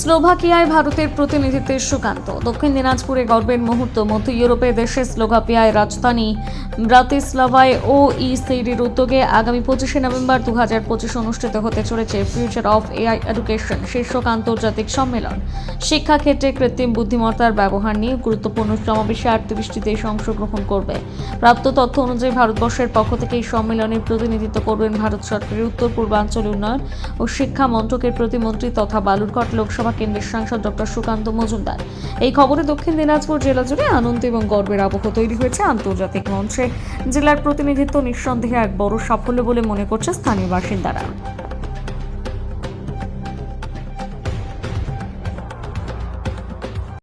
স্লোভাকিয়ায় ভারতের প্রতিনিধিত্বের সুকান্ত। দক্ষিণ দিনাজপুরে গর্বের মুহূর্ত। মধ্য ইউরোপের দেশে স্লোভাকিয়ায় রাজধানী ব্রাতিস্লাভায় ও ইসিডির উদ্যোগে আগামী পঁচিশে নভেম্বর দু হাজার পঁচিশ অনুষ্ঠিত হতে চলেছে ফিউচার অফ এআই এডুকেশন শীর্ষক আন্তর্জাতিক সম্মেলন। শিক্ষাক্ষেত্রে কৃত্রিম বুদ্ধিমত্তার ব্যবহার নিয়ে গুরুত্বপূর্ণ সমাবেশে আটত্রিশটি দেশ অংশগ্রহণ করবে। প্রাপ্ত তথ্য অনুযায়ী ভারতবর্ষের পক্ষ থেকে এই সম্মেলনের প্রতিনিধিত্ব করবেন ভারত সরকারের উত্তর পূর্বাঞ্চল উন্নয়ন ও শিক্ষা মন্ত্রকের প্রতিমন্ত্রী তথা বালুরঘাট লোকসভা কেন্দ্রের সাংসদ ডক্টর সুকান্ত মজুমদার। এই খবরে দক্ষিণ দিনাজপুর জেলা জুড়ে আনন্দ এবং গর্বের আবহ তৈরি হয়েছে আন্তর্জাতিক মঞ্চে। জেলার প্রতিনিধিত্ব নিঃসন্দেহে এক বড় সাফল্য বলে মনে করছে স্থানীয় বাসিন্দারা।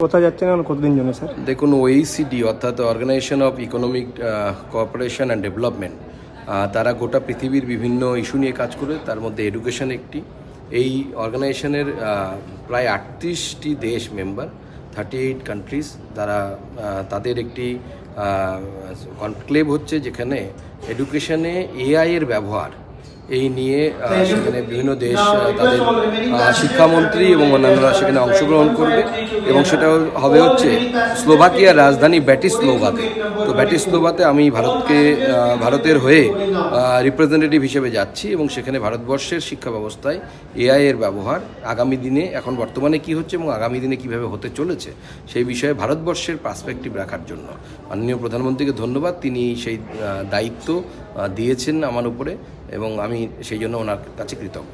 কোথায় যাচ্ছেন এখন কতদিন জন্য স্যার? দেখুন ওইসিডি অর্থাৎ organisation of economic cooperation and development তারা গোটা পৃথিবীর বিভিন্ন ইস্যু নিয়ে কাজ করে তার মধ্যে এডুকেশন একটি। এই অর্গানাইজেশনের প্রায় আটত্রিশটি দেশ মেম্বার থার্টি এইট কান্ট্রিজ তারা তাদের একটি কনক্লেভ হচ্ছে যেখানে এডুকেশনে এআইয়ের ব্যবহার এই নিয়ে সেখানে বিভিন্ন দেশ তাদের শিক্ষামন্ত্রী এবং অন্যান্যরা সেখানে অংশগ্রহণ করবে। এবং সেটা হবে হচ্ছে স্লোভাকিয়ার রাজধানী ব্যাটিস্লোভাতে। তো ব্যাটিস্লোভাতে আমি ভারতকে ভারতের হয়ে রিপ্রেজেন্টেটিভ হিসেবে যাচ্ছি এবং সেখানে ভারতবর্ষের শিক্ষা ব্যবস্থায় এআই এর ব্যবহার আগামী দিনে এখন বর্তমানে কি হচ্ছে এবং আগামী দিনে কীভাবে হতে চলেছে সেই বিষয়ে ভারতবর্ষের পার্সপেক্টিভ রাখার জন্য। মাননীয় প্রধানমন্ত্রীকে ধন্যবাদ। তিনি সেই দায়িত্ব দিয়েছেন আমার উপরে এবং আমি সেই জন্য ওনার কাছে কৃতজ্ঞ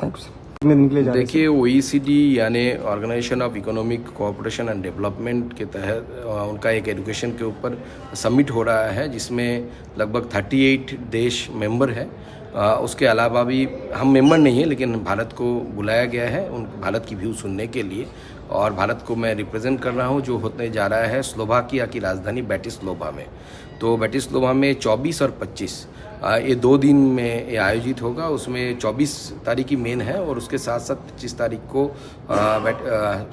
थैंक यू कितने दिन के लिए जा रहे हैं देखिए ओईसीडी यानी organisation of economic cooperation and development के तहत अ, उनका एक एजुकेशन के ऊपर समिट हो रहा है जिसमें लगभग 38 देश मेंबर है अ, उसके अलावा भी हम मेंबर नहीं हैं लेकिन भारत को बुलाया गया है उन भारत की व्यू सुनने के लिए और भारत को मैं रिप्रेजेंट कर रहा हूँ जो होने जा रहा है स्लोवाकिया की राजधानी बैटिस्लोवा में। तो बैटिस्लोवा में 24 और 25 ये दो दिन में ये आयोजित होगा। उसमें 24 तारीख की मेन है और उसके साथ साथ 25 तारीख को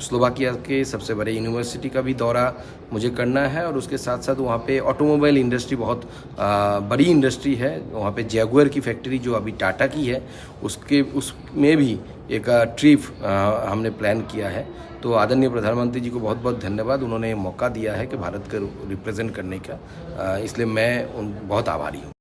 स्लोवाकिया के सबसे बड़े यूनिवर्सिटी का भी दौरा मुझे करना है और उसके साथ साथ वहाँ पे ऑटोमोबाइल इंडस्ट्री बहुत आ, बड़ी इंडस्ट्री है। वहाँ पे जैगुअर की फैक्ट्री जो अभी टाटा की है उसके उसमें भी एक ट्रिप हमने प्लान किया है। तो आदरणीय प्रधानमंत्री जी को बहुत बहुत धन्यवाद। उन्होंने मौका दिया है कि भारत को रिप्रेजेंट करने का। इसलिए मैं उन, बहुत आभारी हूँ।